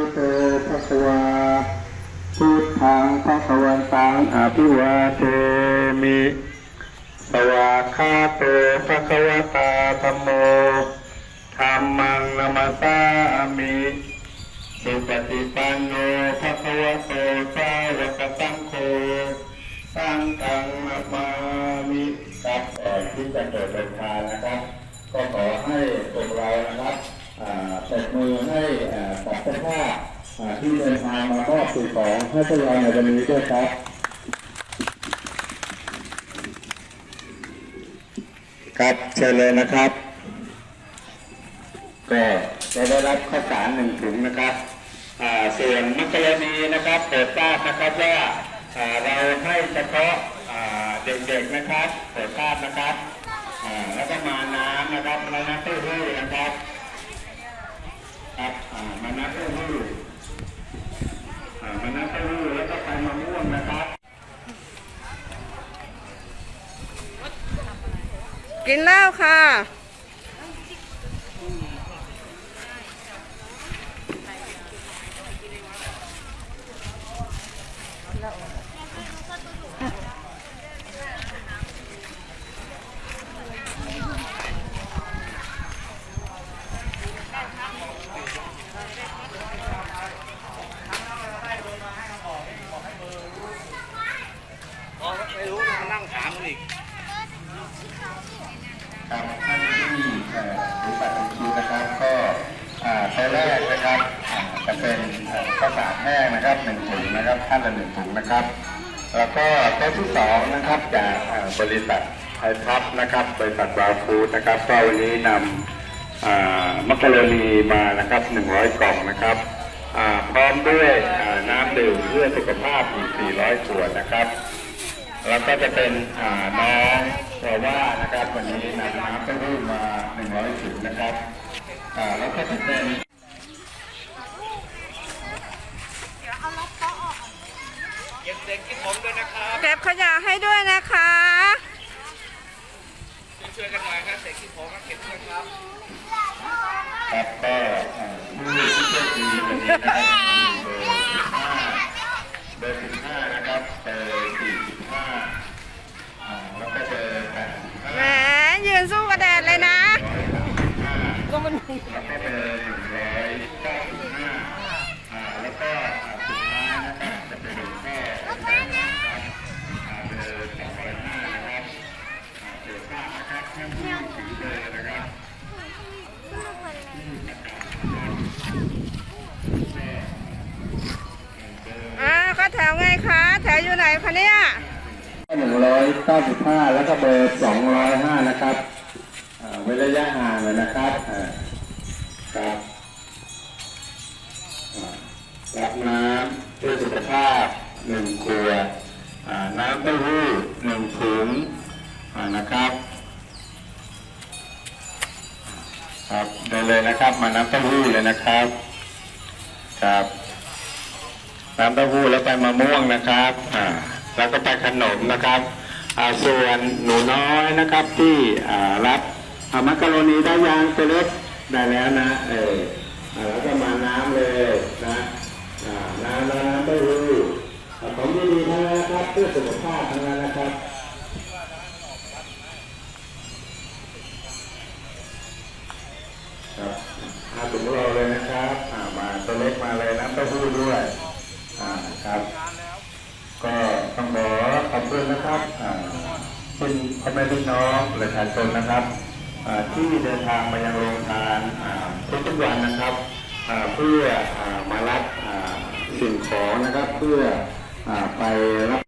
พุทโธภะคะวาพุทธังภะคะวันตังอภิวาเทมิ สวากขาโตภะคะวตาธัมโมธัมมังนามาสามิสุปฏิปันโนภะคะวะโตสาวกสังโฆสังฆังนามามิครับก่อนที่จะเกิดเป็นทานนะครับ ก็ขอให้พวกเรานะครับ ตบมือให้อ่ากับเจ้าภาพอ่าที่เดินทางมามอบสิ่งของให้พวกเราในวันนี้ด้วยครับครับเชิญเลยนะครับ ก็จะได้รับข้าวสารหนึ่งถุงนะครับส่วนมักกะโรนีนะครับโปรดทราบนะครับว่าเราให้เฉพาะเด็กๆนะครับโปรดทราบนะครับแล้วก็มาน้ำนะครับแล้วน้ำเต้าหู้นะครับอ่ามาน้ำเต้าหู้อ่ามาน้ำเต้าหู้แล้วก็ไปมะม่วงนะครับ กินแล้วค่ะ ไม่รู้มานั่งถามมันอีก ครับท่านที่เอ่อรู้บัตรบัญชีนะครับ ก็อ่าตัวแรกนะครับจะเป็นอ่อข้าวสารแห้งนะครับหนึ่งถุงนะครับท่านละหนึ่งถุงนะครับ แล้วก็ตัวที่สองนะครับจากอ่อบริษัทไทยพับนะครับบริษัทบราวฟูดนะครับก็วันนี้นำอ่ามักกะโรนีมานะครับ 100 กล่องนะครับอ่าพร้อมด้วยอ่าน้ำดื่มเพื่อสุขภาพอีก400ขวดนะครับ แล้วก็จะเป็นอ่าน้องเพราะว่านะครับวันนี้นำน้ำเต้าหู้มา100ถุงนะครับอ่าแล้วก็จะเป็นเก็บเด็กกินผมด้วยนะครับเก็บขยะให้ด้วยนะคะช่วยๆกันหน่อยครับเด็กกินผมก็เก็บด้วยครับครับก็อ่าผู้ที่โชคดีวันนี้นะครับเบอร์15เบอร์15นะครับเบอร์45อ่าแล้วก็เบอร์85 แหมยืนสู้กระแดดเลยนะ ก็มันแล้วก็เบอร์195อ่าแล้วก็อ่าสุดท้ายนะครับจะเป็นแค่นะครับอ่าเบอร์205นะครับอ่าเบอร์5นะครับแค่ผู้ถือเบอร์นะครับอ่าก็แถวไงคะ แถวอยู่ไหนคะเนี่ย หนึ่งร้อยเก้าสิบห้าแล้วก็เบอร์สองร้อยห้านะครับอ่าเว้นระยะห่างเลยนะครับอ่า ครับรับน้ำเพื่อสุขภาพหนึ่งขวดอ่าน้ำเต้าหู้หนึ่งถุงนะครับครับเดินเลยนะครับ มาน้ำเต้าหู้เลยนะครับครับน้ำเต้าหู้แล้วไปมะม่วงนะครับอ่าแล้วก็ไปขนมนะครับอ่าส่วนหนูน้อยนะครับที่อ่ารับมักกะโรนีได้ยางตัวเล็ก ได้แล้วนะ เออแล้วก็มาน้ำเลยนะน้ำแล้วน้ำเต้าหู้ของดีๆทั้งนั้นนะครับเพื่อสุขภาพทั้งนั้นนะครับครับมาถุงเราเลยนะครับมาตัวเล็กมาเลยน้ำเต้าหู้ด้วยอ่าครับ ก็ต้องขอขอบคุณนะครับอ่าคุณพ่อแม่พี่น้องประชาชนนะครับ ที่เดินทางมายังโรงทานทุกๆวันนะครับเพื่อมารับสิ่งของนะครับเพื่อไปรับ